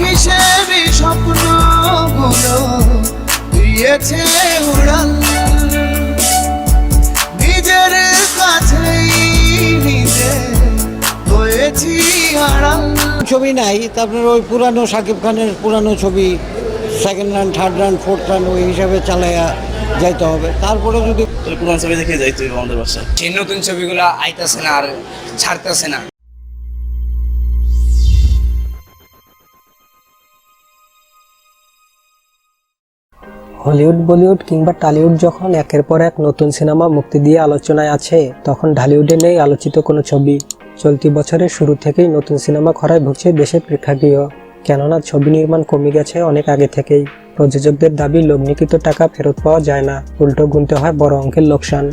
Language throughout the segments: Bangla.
হিসেবে স্বপ্নগুলো দিয়েছে উড়াল। নিজের কাছেই নিজে হয়েছি আড়াল। ছবি নাই তারপরে ওই পুরানো শাকিব খানের পুরানো ছবি second run third run fourth run ওই হিসাবে চালাইয়া যাইতে হবে। তারপরে যদি পুরান ছবি দেখে যাইতে হবে আমাদের বাসায়। সেই নতুন ছবিগুলো আইতাছে না আর ছাড়তেছে না। হলিউড, বলিউড কিংবা টালিউড যখন একের পর এক নতুন সিনেমা মুক্তি দিয়ে আলোচনায় আছে, তখন ঢালিউডে নেই আলোচিত কোনো ছবি। চলতি বছরের শুরু থেকেই নতুন সিনেমা খরায় ভুগছে দেশের প্রেক্ষাগৃহ। কেননা ছবি নির্মাণ কমে গেছে অনেক আগে থেকেই। প্রযোজকদের দাবি, লগ্নিকৃত টাকা ফেরত পাওয়া যায় না। উল্টো গুনতে হয় বড় অঙ্কের লোকসান।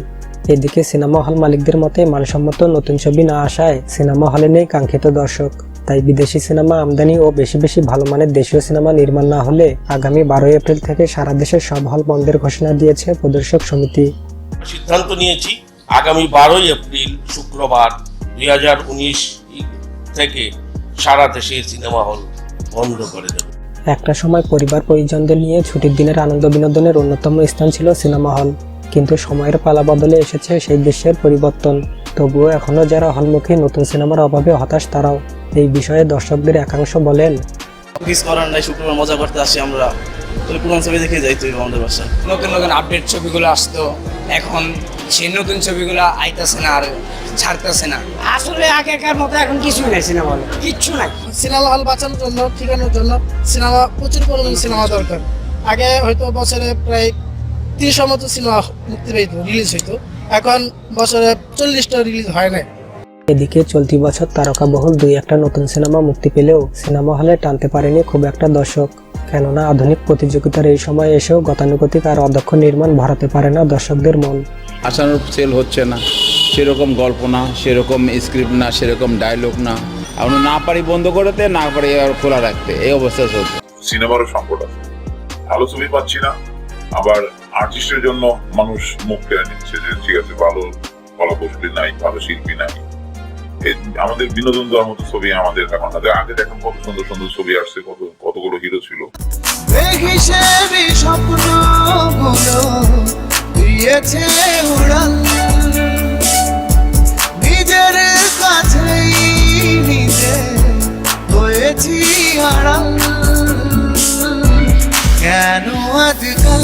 এদিকে সিনেমা হল মালিকদের মতে মানসম্মত নতুন ছবি না আসায় সিনেমা হলে নেই কাঙ্ক্ষিত দর্শক। তাই বিদেশি সিনেমা আমদানি ও বেশি বেশি ভালো মানের দেশীয় সিনেমা নির্মাণ না হলে আগামী বারোই এপ্রিল থেকে সারা দেশের সব হল বন্ধের ঘোষণা দিয়েছে প্রদর্শক সমিতি। সিদ্ধান্ত নিয়েছি আগামী বারোই এপ্রিল শুক্রবার দুই হাজার উনিশ থেকে সারা দেশে সিনেমা হল বন্ধ করে দেবে। একটা সময় পরিবার পরিজনদের নিয়ে ছুটির দিনের আনন্দ বিনোদনের অন্যতম স্থান ছিল সিনেমা হল কিন্তু সময়ের পালা বদলে এসেছে সেই দৃশ্যের পরিবর্তন। তবুও এখনও যারা হলমুখী নতুন সিনেমার অভাবে হতাশ তারাও এই বিষয়ে দর্শকদের একাংশ বলেন। কিছু করার নাই শুক্রবার মজা করতে আসি আমরা। ওই পুরান ছবি দেখে যাইতে হবে আমাদের বাসায়। নতুন নতুন আপডেট ছবিগুলো আসতো এখন সেই নতুন ছবিগুলো আইতাছে না আর ছাড়তেছে না। আসলে আগেকার মতো এখন কিছুই নাই সিনেমা হলে। কিচ্ছু নাই। সিনেমা হল বাঁচানোর জন্য ঠিকানোর জন্য সিনেমা প্রচুর পরিমাণে সিনেমা দরকার। আগে হয়তো বছরে প্রায় তিরিশটার মতো সিনেমা মুক্তি পেত রিলিজ হইতো। এখন বছরে চল্লিশটা রিলিজ হয় না এদিকে চলতি বছর তারকাবহুল দুই একটা নতুন সিনেমা মুক্তি পেলেও সিনেমা হলে টানতে পারেনি খুব একটা দর্শক। কেননা আধুনিক প্রতিযোগিতার এই সময় এসেও গতানুগতিক আর অদক্ষ নির্মাণ ভরাতে পারে না দর্শকদের মন। আসানোর সেল হচ্ছে না। সেরকম গল্প না সেরকম স্ক্রিপ্ট না সেরকম ডায়লগ না। আমরা না পারি বন্ধ করতে না পারি আর খোলা রাখতে। এই অবস্থা চলছে। সিনেমারও সংকট আছে। ভালো ছবি পাচ্ছি না। আবার আর্টিস্টের জন্য মানুষ মুখ কেড়ে নিচ্ছে যে ঠিক আছে ভালো কলাকুশলী নাই ভালো শিল্পী নাই। আমাদের বিনোদন দেওয়ার মতো ছবি আমাদের এখন হাতে আগে দেখেন কত সুন্দর সুন্দর ছবি আসছে, কত, কতগুলো হিরো ছিল। নিজের কাছেই হয়েছি কেন আজকাল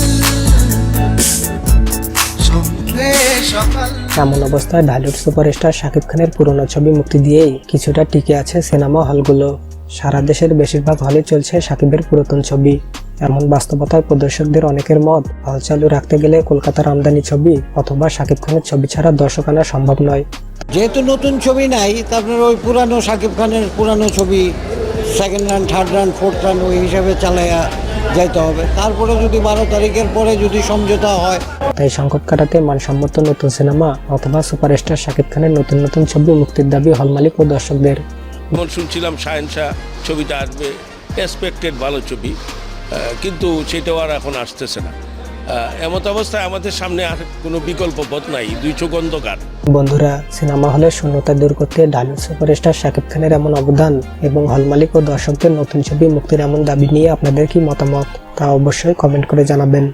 সকাল? এমন অবস্থায় ঢালিউড সুপারস্টার শাকিব খানের পুরনো ছবি মুক্তি দিয়েই কিছুটা টিকে আছে সিনেমা হলগুলো। সারা দেশের বেশিরভাগ হলে চলছে শাকিবের পুরাতন ছবি। এমন বাস্তবতায় প্রদর্শকদের অনেকের মত, হল চালু রাখতে গেলে কলকাতার আমদানি ছবি অথবা শাকিব খানের ছবি ছাড়া দর্শক আনা সম্ভব নয়। যেহেতু নতুন ছবি নাই তারপরে ওই পুরানো শাকিব খানের পুরানো ছবি second run third run fourth run ওই হিসাবে চালাইয়া যাইতে হবে। তারপরে যদি বারো তারিখের পরে যদি সমঝোতা হয়। তাই সংকট কাটাতে মানসম্মত নতুন সিনেমা অথবা সুপারস্টার শাকিব খানের নতুন নতুন ছবি মুক্তির দাবি হল মালিক ও দর্শকদের। যেমন শুনছিলাম শাহেনশাহ ছবিটা আসবে এক্সপেক্টেড ভালো ছবি কিন্তু সেটাও আর এখন আসতেছে না। এমত অবস্থায় আমাদের সামনে আর কোনো বিকল্প পথ নাই, দুই চোখ অন্ধকার। বন্ধুরা, সিনেমা হলে শূন্যতা দূর করতে ডালিউড সুপারস্টার শাকিব খানের এমন অবদান এবং হল মালিক ও দর্শকদের নতুন ছবি মুক্তির এমন দাবি নিয়ে আপনাদের কি মতামত তা অবশ্যই কমেন্ট করে জানাবেন।